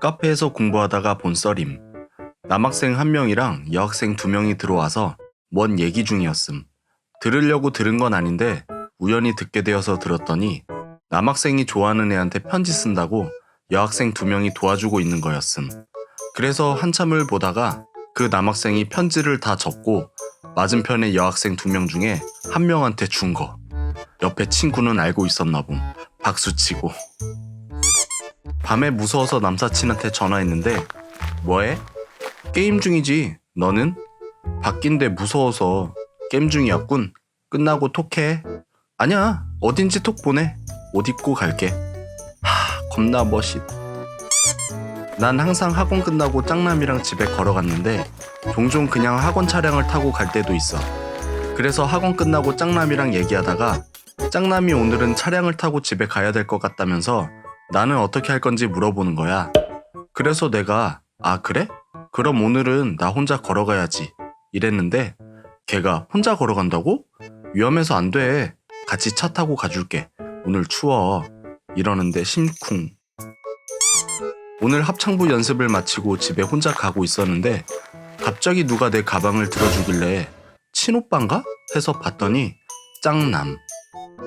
카페에서 공부하다가 본 썰임. 남학생 한 명이랑 여학생 두 명이 들어와서 뭔 얘기 중이었음. 들으려고 들은 건 아닌데 우연히 듣게 되어서 들었더니 남학생이 좋아하는 애한테 편지 쓴다고 여학생 두 명이 도와주고 있는 거였음. 그래서 한참을 보다가 그 남학생이 편지를 다 적고 맞은편의 여학생 두 명 중에 한 명한테 준 거. 옆에 친구는 알고 있었나 봄. 박수치고. 밤에 무서워서 남사친한테 전화했는데 뭐해? 게임 중이지. 너는? 바뀐데 무서워서 게임 중이었군. 끝나고 톡해. 아니야. 어딘지 톡 보내. 옷 입고 갈게. 하, 겁나 멋있. 난 항상 학원 끝나고 짱남이랑 집에 걸어갔는데 종종 그냥 학원 차량을 타고 갈 때도 있어. 그래서 학원 끝나고 짱남이랑 얘기하다가 짱남이 오늘은 차량을 타고 집에 가야 될 것 같다면서 나는 어떻게 할 건지 물어보는 거야. 그래서 내가 아 그래? 그럼 오늘은 나 혼자 걸어가야지 이랬는데 걔가 혼자 걸어간다고? 위험해서 안 돼. 같이 차 타고 가줄게. 오늘 추워. 이러는데 심쿵. 오늘 합창부 연습을 마치고 집에 혼자 가고 있었는데 갑자기 누가 내 가방을 들어주길래 친오빠인가? 해서 봤더니 짱남.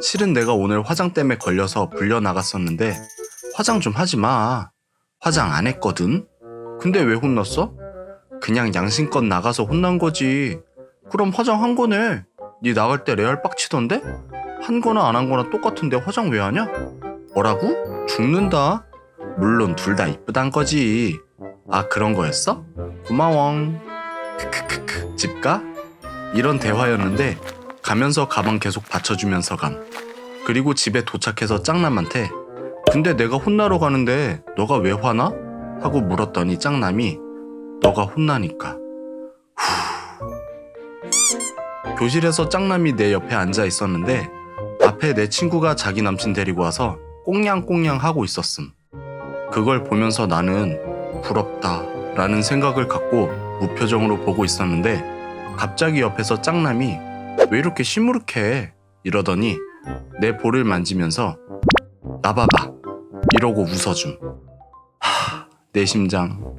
실은 내가 오늘 화장 때문에 걸려서 불려 나갔었는데 화장 좀 하지 마. 화장 안 했거든. 근데 왜 혼났어? 그냥 양심껏 나가서 혼난 거지. 그럼 화장 한 거네. 네 나갈 때 레알 빡치던데? 한 거나 안 한 거나 똑같은데 화장 왜 하냐? 뭐라고? 죽는다. 물론 둘 다 이쁘단 거지. 아 그런 거였어? 고마워. 크크크크 집 가? 이런 대화였는데 가면서 가방 계속 받쳐주면서 감. 그리고 집에 도착해서 짱남한테 근데 내가 혼나러 가는데 너가 왜 화나? 하고 물었더니 짱남이 너가 혼나니까. 후. 교실에서 짱남이 내 옆에 앉아 있었는데 앞에 내 친구가 자기 남친 데리고 와서 꽁냥꽁냥 하고 있었음. 그걸 보면서 나는 부럽다 라는 생각을 갖고 무표정으로 보고 있었는데 갑자기 옆에서 짱남이 왜 이렇게 시무룩해 이러더니 내 볼을 만지면서 나 봐봐 이러고 웃어줌. 하, 내 심장